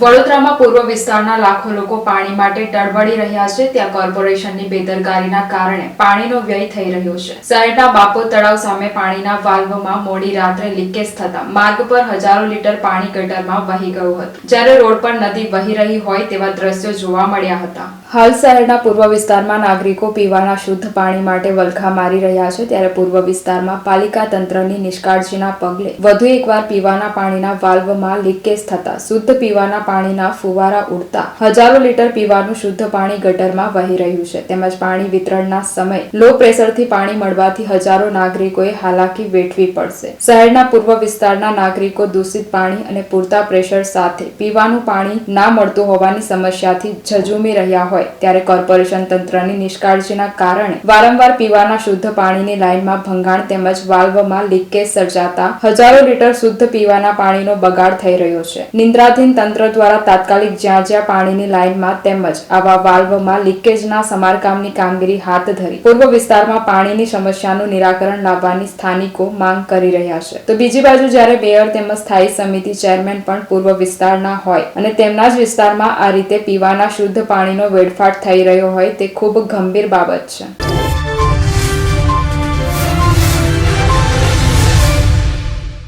વડોદરામાં પૂર્વ વિસ્તારના લાખો લોકો પાણી માટે ટળવળી રહ્યા છે. ત્યાં કોર્પોરેશનની બેદરકારીના કારણે પાણીનો વ્યય થઈ રહ્યો છે. શહેરના બાપો તળાવ સામે પાણીના વાલ્વમાં મોડી રાત્રે લીકેજ થતા માર્ગ પર હજારો લીટર પાણી ગટરમાં વહી ગયું હતું. જ્યારે રોડ પર નદી વહી રહી હોય તેવા દ્રશ્યો જોવા મળ્યા હતા. હાલ શહેરના પૂર્વ વિસ્તારમાં નાગરિકો પીવાના શુદ્ધ પાણી માટે વલખા મારી રહ્યા છે. ત્યારે પૂર્વ વિસ્તારમાં પાલિકા તંત્રની નિષ્કાળજીના પગલે વધુ એકવાર પીવાના પાણીના વાલ્વમાં લીકેજ થતા શુદ્ધ પીવાના પાણીના ફુવારા ઉડતા હજારો લીટર પીવાનું શુદ્ધ પાણી ગટરમાં વહી રહ્યું છે. તેમજ પાણી વિતરણના સમય લો પ્રેશરથી પાણી મળવાથી હજારો નાગરિકોએ હાલાકી વેઠવી પડશે. શહેરના પૂર્વ વિસ્તારના નાગરિકો દૂષિત પાણી અને પૂરતા પ્રેશર સાથે પીવાનું પાણી ના મળતું હોવાની સમસ્યાથી ઝઝૂમી રહ્યા હોય. ત્યારે કોર્પોરેશન તંત્રની નિષ્કાળજીના કારણે વારંવાર પીવાના શુદ્ધ પાણીની લાઇનમાં ભંગાણ તેમજ વાલ્વમાં લીકેજ સર્જાતા હજારો લીટર શુદ્ધ પીવાના પાણીનો બગાડ થઈ રહ્યો છે. નિંદ્રાધીન તંત્ર દ્વારા તાત્કાલિક જ્યાં જ્યાં પાણીની લાઇનમાં તેમજ આવા વાલ્વમાં લીકેજના સમારકામની કામગીરી હાથ ધરી. પૂર્વ વિસ્તારમાં પાણીની સમસ્યાનું નિરાકરણ લાવવાની સ્થાનિકો માંગ કરી રહ્યા છે. તો બીજી બાજુ જ્યારે મેયર તેમજ સ્થાયી સમિતિ ચેરમેન પણ પૂર્વ વિસ્તારના હોય અને તેમના જ વિસ્તારમાં આ રીતે પીવાના શુદ્ધ પાણીનો વેડફાટ થઈ રહ્યો હોય તે ખૂબ ગંભીર બાબત છે.